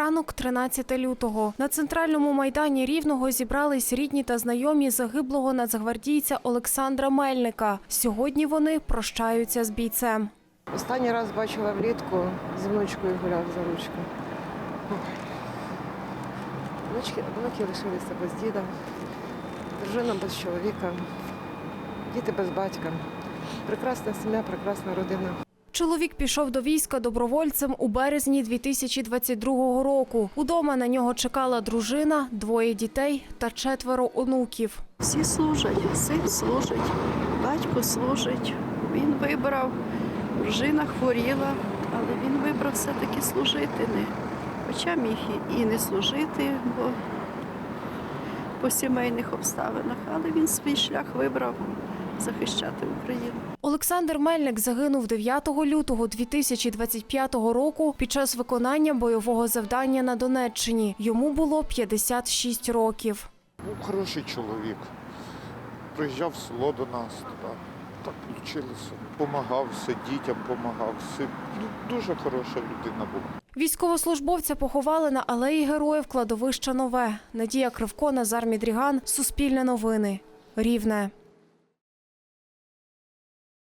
Ранок 13 лютого. На центральному майдані Рівного зібрались рідні та знайомі загиблого нацгвардійця Олександра Мельника. Сьогодні вони прощаються з бійцем. Останній раз бачила влітку, з внучкою гуляв за ручку. Внучки, внуки лишилися без діда, дружина без чоловіка, діти без батька. Прекрасна сім'я, прекрасна родина. Чоловік пішов до війська добровольцем у березні 2022 року. Удома на нього чекала дружина, двоє дітей та четверо онуків. Всі служать, син служить, батько служить. Він вибрав, дружина хворіла, але він вибрав все-таки служити. Не. Хоча міг і- не служити, бо по сімейних обставинах, але він свій шлях вибрав захищати Україну. Олександр Мельник загинув 9 лютого 2025 року під час виконання бойового завдання на Донеччині. Йому було 56 років. Був хороший чоловік. Приїжджав в село до нас. Так, так вийшло. Помагав все, дітям помагав. Все. Ну, дуже хороша людина була. Військовослужбовця поховали на алеї героїв кладовища Нове. Надія Кривко, Назар Мідріган. Суспільне новини. Рівне.